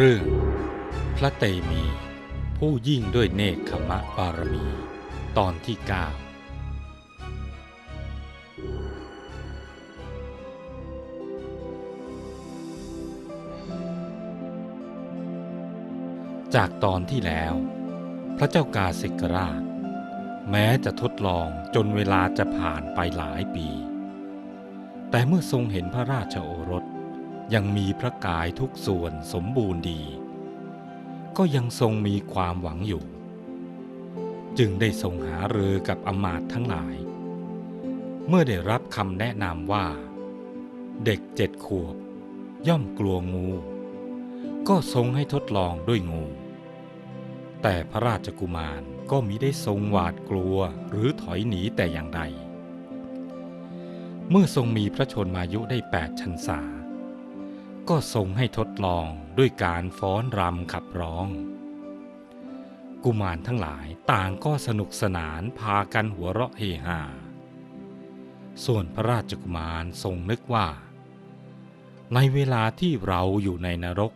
เรื่องพระเตมี ผู้ยิ่งด้วยเนคขมะบารมี ตอนที่9จากตอนที่แล้ว พระเจ้ากาสิกราช แม้จะทดลองจนเวลาจะผ่านไปหลายปี แต่เมื่อทรงเห็นพระราชโอรส ยังมีพระกายทุกส่วนสมบูรณ์ดี ก็ยังทรงมีความหวังอยู่ จึงได้ทรงหาเรือกับอำมาตย์ทั้งหลาย เมื่อได้รับคำแนะนำว่า เด็กเจ็ดขวบ ย่อมกลัวงู ก็ทรงให้ทดลองด้วยงู แต่พระราชกุมารก็มิได้ทรงหวาดกลัวหรือถอยหนีแต่อย่างใด เมื่อทรงมีพระชนมายุได้แปดชันษา ก็ทรงให้ทดลองด้วยการฟ้อนรำขับร้อง กุมารทั้งหลายต่างก็สนุกสนานพากันหัวเราะเฮฮา ส่วนพระราชกุมารทรงนึกว่า ในเวลาที่เราอยู่ในนรก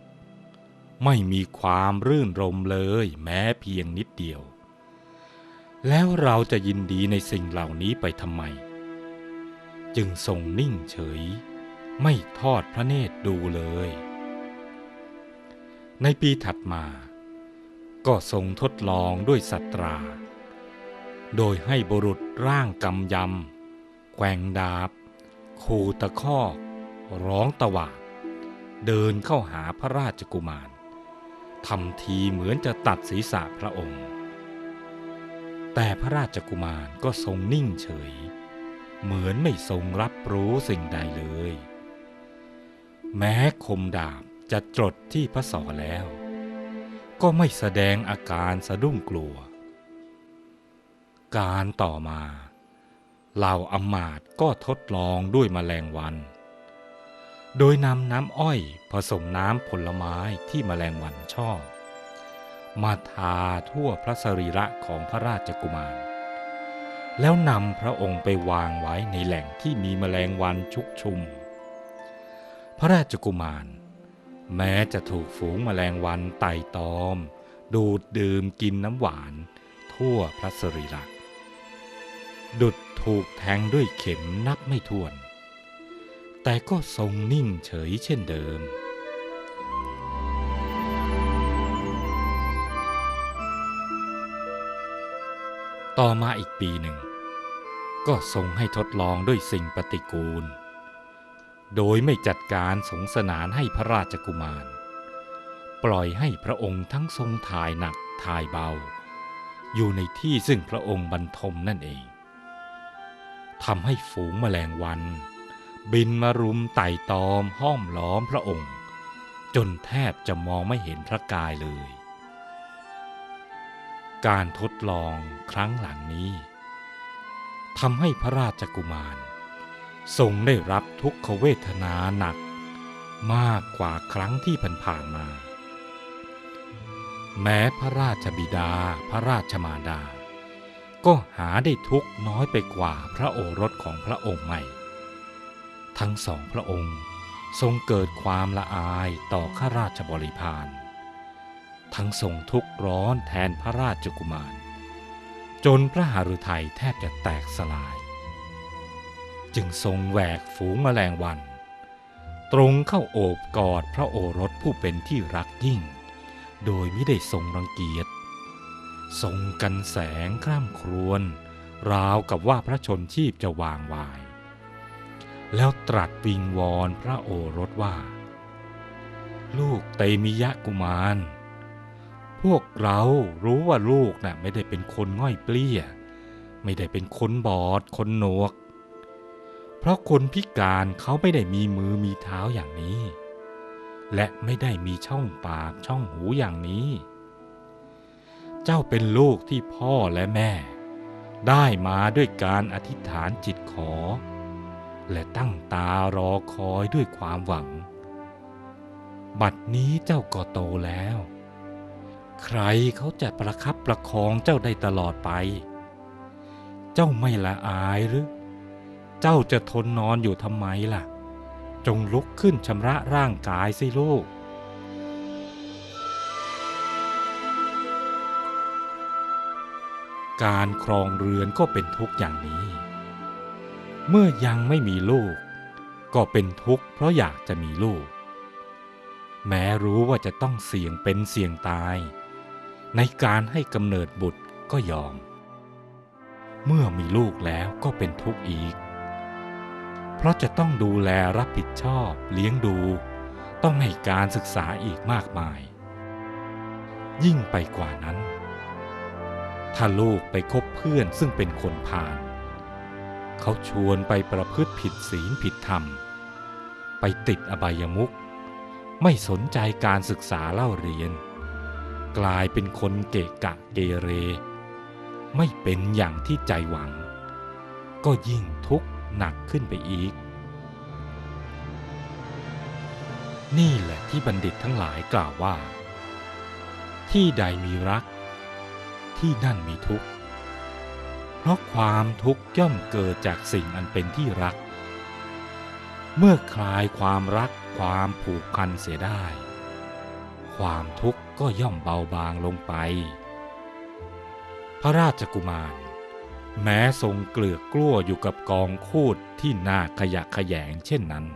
ไม่มีความรื่นรมเลยแม้เพียงนิดเดียว แล้วเราจะยินดีในสิ่งเหล่านี้ไปทำไม จึงทรงนิ่งเฉย ไม่ทอดพระเนตรดูเลย ในปีถัดมา ก็ทรงทดลองด้วยสัตรา โดยให้บุรุษร่างกำยำ แกว่งดาบ คูตะคอกร้องตะหวาดเดินเข้าหาพระราชกุมารทำทีเหมือนจะตัดศีรษะพระองค์ แต่พระราชกุมารก็ทรงนิ่งเฉย เหมือนไม่ทรงรับรู้สิ่งใดเลย แม้คมดาบจะจดที่พระศอแล้ว ก็ไม่แสดงอาการสะดุ้งกลัว การต่อมาเหล่าอมาตก็ทดลองด้วยแมลงวัน โดยนำน้ำอ้อยผสมน้ำผลไม้ที่แมลงวันชอบ มาทาทั่วพระสรีระของพระราชกุมาร แล้วนำพระองค์ไปวางไว้ในแหล่งที่มีแมลงวันชุกชุม พระราชกุมาร แม้จะถูกฝูงแมลงวันไต่ตอม ดูดดื่มกินน้ำหวาน ทั่วพระสรีระดุดถูกแทงด้วยเข็มนับไม่ถ้วน แต่ก็ทรงนิ่งเฉยเช่นเดิม ต่อมาอีกปีหนึ่ง ก็ทรงให้ทดลองด้วยสิ่งปฏิกูล โดยไม่จัดการสงสนานให้พระราชกุมาร ปล่อยให้พระองค์ทั้งทรงถ่ายหนักถ่ายเบา อยู่ในที่ซึ่งพระองค์บรรทมนั่นเองทำให้ฝูงแมลงวัน บินมารุมไต่ตอมห้อมล้อมพระองค์ จนแทบจะมองไม่เห็นพระกายเลย การทดลองครั้งหลังนี้ทำให้พระราชกุมาร ทรงได้รับทุกขเวทนาหนักมากกว่าครั้งที่ผ่านๆมา แม้พระราชบิดาพระราชมารดา ก็หาได้ทุกน้อยไปกว่าพระโอรสของพระองค์ใหม่ ทั้งสองพระองค์ทรงเกิดความละอายต่อข้าราชบริพารทั้งทรงทุกข์ร้อนแทนพระราชกุมาร จนพระหฤทัยแทบจะแตกสลาย จึงทรงแหวกฝูงแมลงวัน ตรงเข้าโอบกอดพระโอรสผู้เป็นที่รักยิ่ง โดยไม่ได้ทรงรังเกียจ ทรงกันแสงคร่ำครวญราวกับว่าพระชนชีพจะวางวาย แล้วตรัสวิงวอนพระโอรสว่า ลูกเตมิยะกุมาร พวกเรารู้ว่าลูกน่ะไม่ได้เป็นคนง่อยเปลี้ย ไม่ได้เป็นคนบอดคนหนวก เพราะคนพิการเขาไม่ได้มีมือมีเท้าอย่างนี้ และไม่ได้มีช่องปากช่องหูอย่างนี้ เจ้าเป็นลูกที่พ่อและแม่ ได้มาด้วยการอธิษฐานจิตขอ และตั้งตารอคอยด้วยความหวัง บัดนี้เจ้าก็โตแล้ว ใครเขาจะประคับประคองเจ้าได้ตลอดไป เจ้าไม่ละอายหรือ เจ้าจะทนนอนอยู่ทำไมล่ะ จงลุกขึ้นชำระร่างกายสิลูก การครองเรือนก็เป็นทุกข์อย่างนี้ เมื่อยังไม่มีลูก ก็เป็นทุกข์เพราะอยากจะมีลูก แม้รู้ว่าจะต้องเสี่ยงเป็นเสี่ยงตาย ในการให้กำเนิดบุตรก็ยอม เมื่อมีลูกแล้วก็เป็นทุกข์อีก เพราะจะต้องดูแลรับผิดชอบ เลี้ยงดู ต้องให้การศึกษาอีกมากมาย ยิ่งไปกว่านั้น ถ้าลูกไปคบเพื่อนซึ่งเป็นคนพาลเขาชวนไปประพฤติผิดศีลผิดธรรม ไปติดอบายมุขไม่สนใจการศึกษาเล่าเรียน กลายเป็นคนเกะกะเกเร ไม่เป็นอย่างที่ใจหวัง ก็ยิ่งทุกข์ หนักขึ้นไปอีก นี่แหละที่บัณฑิตทั้งหลายกล่าวว่า ที่ใดมีรัก ที่นั่นมีทุกข์ เพราะความทุกข์ย่อมเกิดจากสิ่งอันเป็นที่รัก เมื่อคลายความรักความผูกพันเสียได้ ความทุกข์ก็ย่อมเบาบางลงไป พระราชกุมาร แม้ทรงเกลือกกลั้วอยู่กับกองคูดที่น่าขยะแขยงเช่นนั้น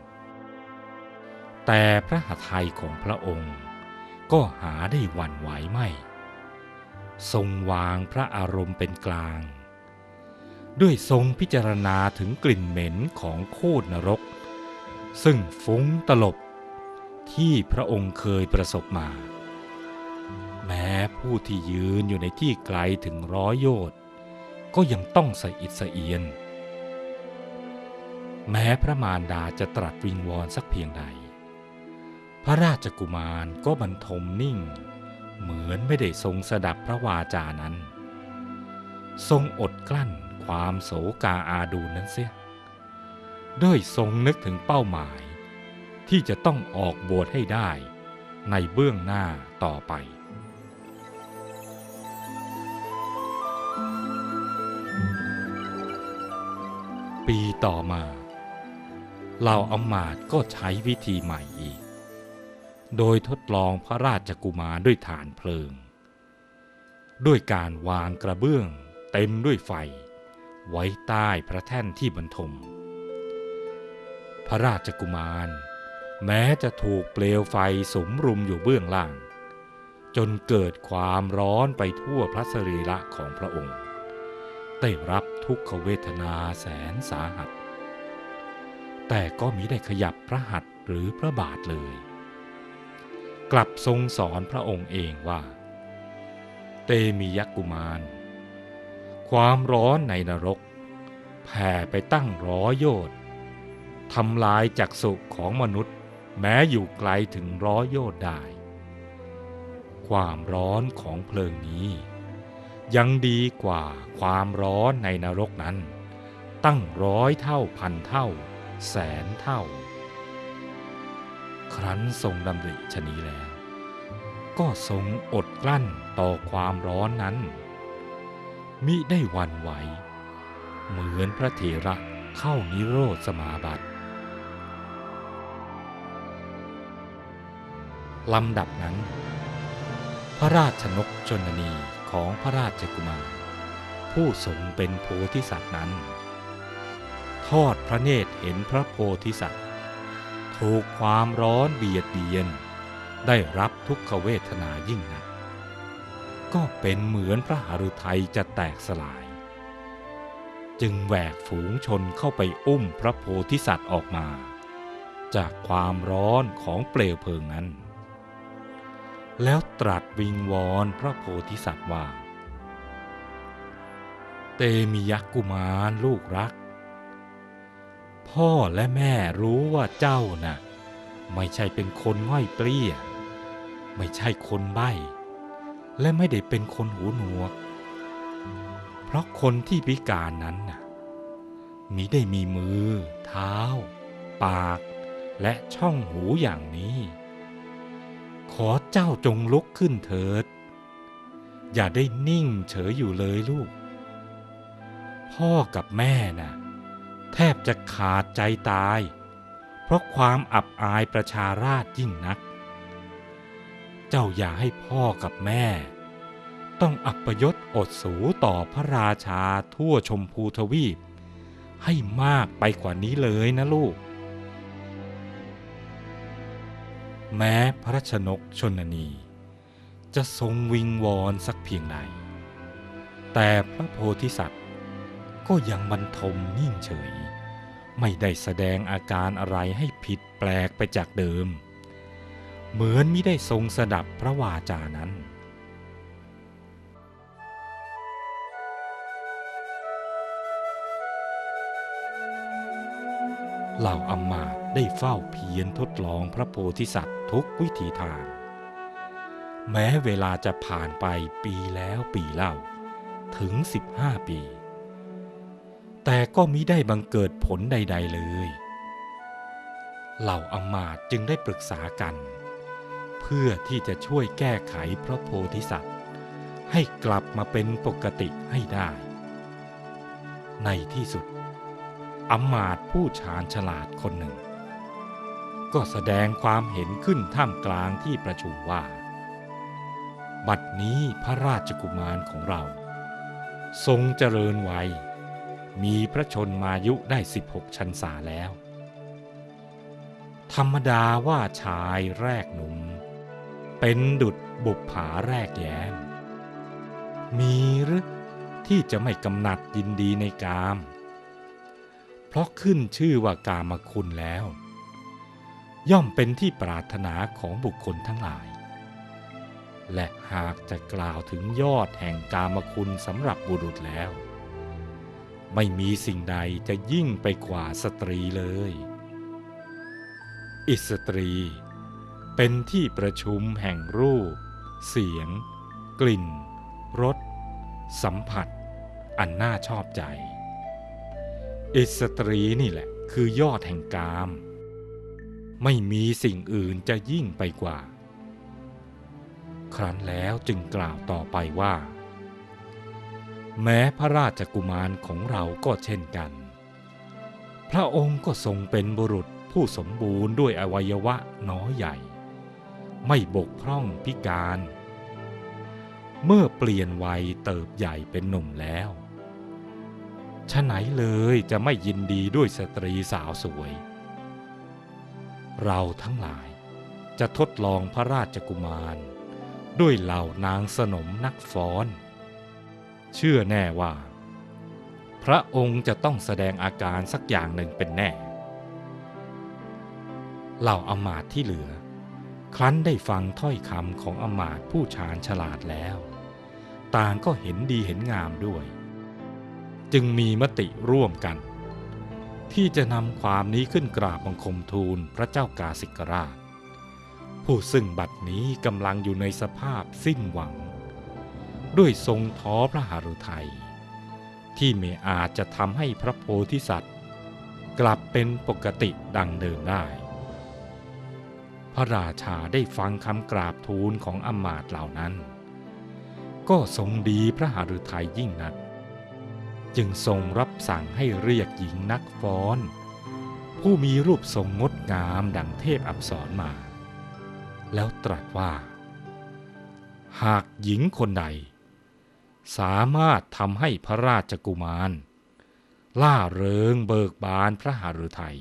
แต่พระหัตถ์ไทยของพระองค์ก็หาได้หวั่นไหวไม่ ทรงวางพระอารมณ์เป็นกลาง ด้วยทรงพิจารณาถึงกลิ่นเหม็นของโคดนรก ซึ่งฟุ้งตลบที่พระองค์เคยประสบมา แม้ผู้ที่ยืนอยู่ในที่ไกลถึงร้อยโยชน ก็ยังต้องสะอิดสะเอียน แม้พระมารดาจะตรัสวิงวอนสักเพียงใด พระราชกุมารก็บรรทมนิ่ง เหมือนไม่ได้ทรงสดับพระวาจานั้น ทรงอดกลั้นความโศกาอาดูนั้นเสียด้วยทรงนึกถึงเป้าหมาย ที่จะต้องออกบวชให้ได้ในเบื้องหน้าต่อไป ปีต่อมาเหล่าอมาตย์ก็ใช้วิธีใหม่อีก โดยทดลองพระราชกุมารด้วยฐานเพลิง ด้วยการวางกระเบื้องเต็มด้วยไฟ ไว้ใต้พระแท่นที่บรรทม พระราชกุมาร แม้จะถูกเปลวไฟสมรุมอยู่เบื้องล่าง จนเกิดความร้อนไปทั่วพระสรีระของพระองค์ ได้รับ ทุกขเวทนาแสนสาหัส แต่ก็มิได้ขยับพระหัตถ์หรือพระบาทเลย กลับทรงสอนพระองค์เองว่า เตมียกุมาร ความร้อนในนรก แผ่ไปตั้งร้อยโยชน์ทำลายจักสุของมนุษย์แม้อยู่ไกลถึงร้อยโยชน์ได้ ความร้อนของเพลิงนี้ ยังดีกว่าความร้อนในนรกนั้น ตั้งร้อยเท่าพันเท่า แสนเท่า ครั้นทรงดำริชนีแล้ว ก็ทรงอดกลั้นต่อความร้อนนั้น มิได้วันไหว เหมือนพระเถระเข้านิโรธสมาบัติลำดับนั้น พระราชนกชนนี ของพระราชกุมาร ผู้ทรงเป็นโพธิสัตว์นั้น ทอดพระเนตรเห็นพระโพธิสัตว์ ถูกความร้อนเบียดเบียน ได้รับทุกขเวทนายิ่งนัก ก็เป็นเหมือนพระหฤทัยจะแตกสลาย จึงแหวกฝูงชนเข้าไปอุ้มพระโพธิสัตว์ออกมา จากความร้อนของเปลวเพลิงนั้น แล้วตรัสวิงวอนพระโพธิสัตว์ว่า เตมียักกุมารลูกรัก พ่อและแม่รู้ว่าเจ้าน่ะ ไม่ใช่เป็นคนง่อยเปรี้ย ไม่ใช่คนใบ้ และไม่ได้เป็นคนหูหนวก เพราะคนที่พิการนั้นน่ะมิได้มีมือ เท้า ปาก และช่องหูอย่างนี้ ขอเจ้าจงลุกขึ้นเถิด อย่าได้นิ่งเฉยอยู่เลยลูก พ่อกับแม่น่ะ แทบจะขาดใจตาย เพราะความอับอายประชาราชยิ่งนัก เจ้าอย่าให้พ่อกับแม่ ต้องอัปยศอดสูต่อพระราชาทั่วชมพูทวีป ให้มากไปกว่านี้เลยนะลูก แม้พระชนกชนนี จะทรงวิงวอนสักเพียงใดแต่พระโพธิสัตว์ก็ยังบรรทมนิ่งเฉย ไม่ได้แสดงอาการอะไรให้ผิดแปลกไปจากเดิม เหมือนไม่ได้ทรงสดับพระวาจานั้นเหล่าอมาตได้เฝ้าเพียรทดลองพระโพธิสัตว์ ทุกวิถีทาง แม้เวลาจะผ่านไปปีแล้วปีเล่า ถึง 15 ปี แต่ก็มิได้บังเกิดผลใด ๆเลย เหล่าอมาตจึงได้ปรึกษากัน เพื่อที่จะช่วยแก้ไขพระโพธิสัตว์ ให้กลับมาเป็นปกติให้ได้ ในที่สุดอมาตผู้ชาญฉลาดคนหนึ่ง ก็แสดงความเห็นขึ้นท่ามกลางที่ประชุมว่า บัดนี้พระราชกุมารของเรา ทรงเจริญวัย มีพระชนมายุได้ 16 ชันษาแล้ว ธรรมดาว่าชายแรกหนุ่ม เป็นดุจบุปผาแรกแย้ม มีหรือที่จะไม่กำหนัดยินดีในกาม เพราะขึ้นชื่อว่ากามคุณแล้ว ย่อมเป็นที่ปรารถนาของบุคคลทั้งหลาย และหากจะกล่าวถึงยอดแห่งกามคุณสำหรับบุรุษแล้ว ไม่มีสิ่งใดจะยิ่งไปกว่าสตรีเลย อิสตรีเป็นที่ประชุมแห่งรูป เสียง กลิ่น รส สัมผัส อันน่าชอบใจ อิสตรีนี่แหละคือยอดแห่งกาม ไม่มีสิ่งอื่นจะยิ่งไปกว่า ครั้นแล้วจึงกล่าวต่อไปว่า แม้พระราชกุมารของเราก็เช่นกัน พระองค์ก็ทรงเป็นบุรุษผู้สมบูรณ์ด้วยอวัยวะน้อยใหญ่ ไม่บกพร่องพิการ เมื่อเปลี่ยนวัยเติบใหญ่เป็นหนุ่มแล้วฉะไหนเลยจะไม่ยินดีด้วยสตรีสาวสวย เราทั้งหลายจะทดลองพระราชกุมาร ด้วยเหล่านางสนมนักฟ้อน เชื่อแน่ว่า พระองค์จะต้องแสดงอาการสักอย่างหนึ่งเป็นแน่ เหล่าอมาตที่เหลือ ครั้นได้ฟังถ้อยคำของอมาตผู้ชาญฉลาดแล้ว ต่างก็เห็นดีเห็นงามด้วย จึงมีมติร่วมกัน ที่จะนำความนี้ขึ้นกราบบังคมทูลพระเจ้ากาสิกราช ผู้ซึ่งบัดนี้กำลังอยู่ในสภาพสิ้นหวัง ด้วยทรงท้อพระหฤทัยที่ไม่อาจจะทำให้พระโพธิสัตว์ กลับเป็นปกติดังเดิมได้ พระราชาได้ฟังคำกราบทูลของอมาตเหล่านั้น ก็ทรงดีพระหฤทัยยิ่งนัก จึงทรงรับสั่งให้เรียกหญิงนักฟ้อน ผู้มีรูปทรงงดงามดังเทพอับสรมา แล้วตรัสว่า หากหญิงคนใด สามารถทำให้พระราชกุมาร ล่าเริงเบิกบานพระหฤทัย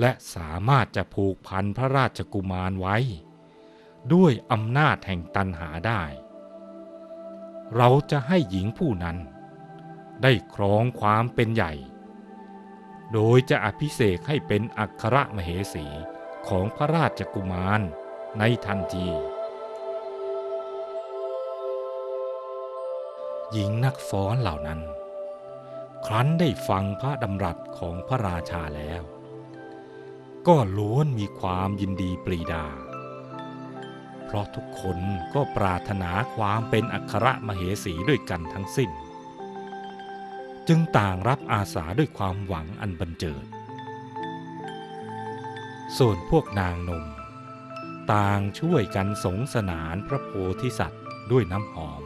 และสามารถจะผูกพันพระราชกุมารไว้ ด้วยอำนาจแห่งตันหาได้ เราจะให้หญิงผู้นั้น ได้ครองความเป็นใหญ่ โดยจะอภิเษกให้เป็นอัครมเหสีของพระราชกุมารในทันที หญิงนักฟ้อนเหล่านั้น ครั้นได้ฟังพระดำรัสของพระราชาแล้ว ก็ล้วนมีความยินดีปรีดา เพราะทุกคนก็ปรารถนาความเป็นอัครมเหสีด้วยกันทั้งสิ้น จึงต่างรับอาสาด้วยความหวังอันบันเจิด ส่วนพวกนางนม ต่างช่วยกันสงสนานพระโพธิสัตว์ด้วยน้ำหอม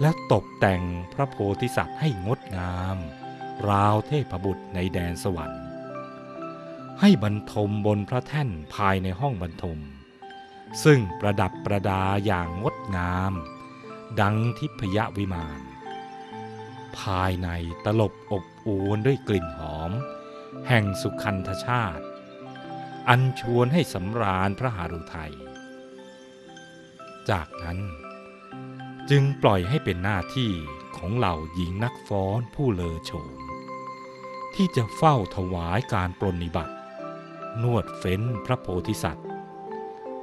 และตกแต่งพระโพธิสัตว์ให้งดงาม ราวเทพบุตรในแดนสวรรค์ ให้บรรทมบนพระแท่นภายในห้องบรรทม ซึ่งประดับประดาอย่างงดงาม ดังทิพยวิมาน ภายในตลบอบอวนด้วยกลิ่นหอม แห่งสุขันธชาติ อันชวนให้สำราญพระหฤทัย จากนั้นจึงปล่อยให้เป็นหน้าที่ของเหล่าหญิงนักฟ้อนผู้เลอโฉม ที่จะเฝ้าถวายการปรนนิบัติ นวดเฟ้นพระโพธิสัตว์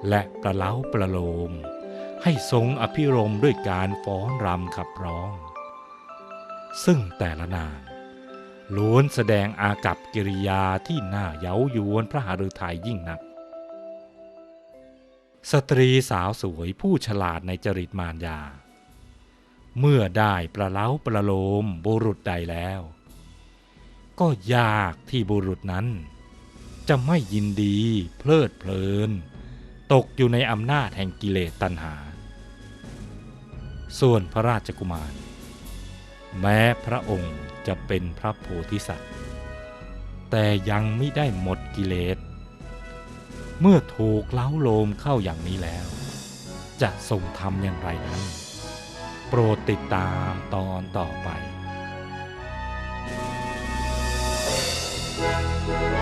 และประเล้าประโลม ให้ทรงอภิรมด้วยการฟ้อนรำขับร้อง ซึ่งแต่ละนางล้วนแสดงอากับกิริยาที่น่าเย้ายวนพระหฤทัยยิ่งนัก สตรีสาวสวยผู้ฉลาดในจริตมารยา เมื่อได้ประเล้าประโลมบุรุษใดแล้ว ก็ยากที่บุรุษนั้น จะไม่ยินดีเพลิดเพลิน ตกอยู่ในอำนาจแห่งกิเลสตัณหา ส่วนพระราชกุมาร แม้พระองค์จะเป็นพระโพธิสัตว์ แต่ยังไม่ได้หมดกิเลส เมื่อถูกเล้าโลมเข้าอย่างนี้แล้ว จะทรงทำอย่างไรนั้น โปรดติดตามตอนต่อไป Thank